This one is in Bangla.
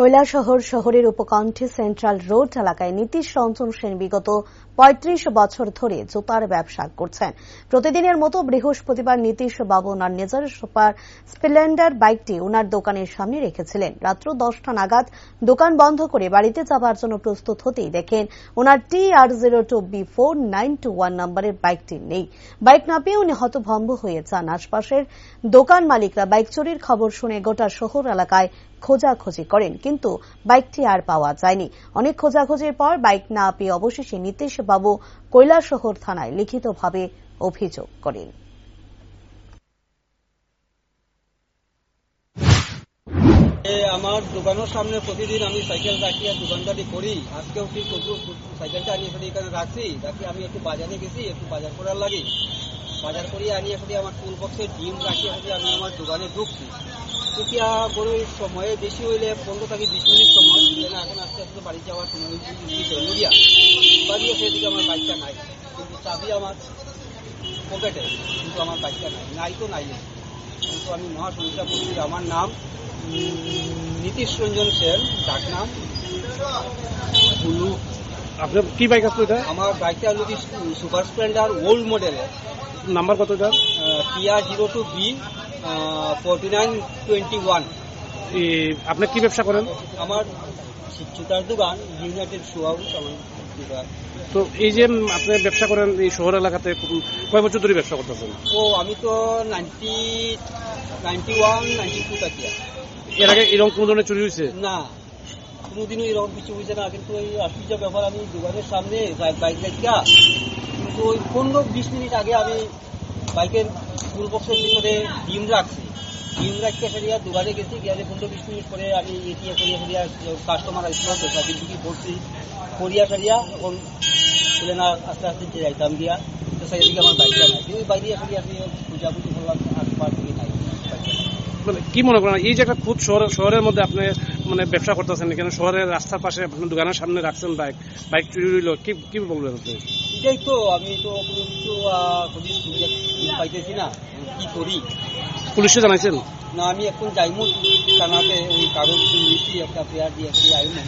কৈলাসহর শহরের উপকণ্ঠে সেন্ট্রাল রোড এলাকায় নীতিশ রঞ্জন সেন বিগত পঁয়ত্রিশ বছর ধরে জুতার ব্যবসা করছেন। প্রতিদিনের মতো বৃহস্পতিবার নীতিশ বাবু ওনার নিজের সুপার স্প্লেন্ডার বাইকটি ওনার দোকানের সামনে রেখেছিলেন। রাত্র দশটা নাগাদ দোকান বন্ধ করে বাড়িতে যাবার জন্য প্রস্তুত হতেই দেখেন, ওনার T R zero two B four nine two one নম্বরের বাইকটি নেই। বাইক না পেয়ে উনি হতভম্ব হয়ে যান। আশপাশের দোকান মালিকরা বাইক চুরির খবর শুনে গোটা শহর এলাকায় খোঁজাখুঁজি করেন। কিন্তু বাইকটি আর পাওয়া যায়নি। অনেক খোঁজাখুঁজির পর বাইক না পেয়ে অবশেষে নীতিশ বাবু কৈলাসহর থানায় লিখিতভাবে অভিযোগ করেন। আমার দোকানের সামনে প্রতিদিন আমি সাইকেল রাখি আর দোকানদারি করি। আজকেও ঠিক সাইকেলটা ফেলে এখানে রাখছি। রাখি, আমি একটু বাজারে গেছি, একটু বাজার করার লাগে। বাজার করি আনিয়ে ফেলে আমার টুল বক্সে ডিম রাখি ফেলে আমি আমার দোকানে ঢুকছি তেতিয়া বড় সময়ে বেশি হইলে পনেরো থেকে বিশ মিনিট সময় এখন আস্তে আস্তে বাড়ি যাওয়ার সময় নদিয়া বাড়ি এসে এদিকে আমার বাইকটা নাই কিন্তু চাবি আমার পকেটে কিন্তু আমার বাইকটা নাই নাই তো নাই। কিন্তু আমি মহা সমস্যা পড়ছি আমার নাম নীতিশ রঞ্জন সেন ডাক নাম আপনার কি বাইক আসলো এটা আমার বাইকটা হলো সুপার স্প্লেন্ডার ওল্ড মডেলের নাম্বার কত এটা TR zero two B forty nine twenty one আপনি কি ব্যবসা করেন? আমার জুতার দোকান ইউনাইটেড শু হাউস আমার তো এই যে আপনি ব্যবসা করেন এই শহর এলাকাতে কয় বছর ধরে ব্যবসা করতেছেন? ও আমি তো ninety ninety one ninety two থাকি। এর আগে এরকম কোনো ধরনের চুরি হয়েছে? না কোনোদিনও এরকম কিছু হয়েছে না কিন্তু এই আশ্চর্য ব্যাপার আমি দোকানের সামনে বাইক রাখিয়া কিন্তু ওই পনেরো বিশ মিনিট আগে আমি বাইকের বক্সের ভিতরে ডিম রাখছি। ডিম রাখিয়া ফেরিয়া দোকানে গেছি গিয়ে পনেরো বিশ মিনিট পরে আমি এটিএ করিয়া ফেরিয়া কাস্টমার আসছিল দোকান দিকে ভর্তি করিয়া ফেরিয়া এখন ছেলে না, আস্তে আস্তে যে যাইতাম দিয়া, তো সেদিকে আমার বাইকটা নাই। কিন্তু বাইরে ফেরিয়া আমি পূজাপুজি করলাম আশপাশ থেকে নাই। মানে কি মনে করেন, এই যে একটা খুব শহর শহরের মধ্যে আপনি মানে ব্যবসা করতেছেন এখানে শহরের রাস্তার পাশে আপনার দোকানের সামনে রাখছেন বাইক? বাইক চুরি হইল কি কি বলবেন আপনি? এটাই তো আমি তো কোনো কিছু পাইতেছি না। কি করি? পুলিশে জানাইছেন? না আমি এখন যাইমু। থানাতে ওই কাগজ একটা পেয়ার দিয়ে আইমু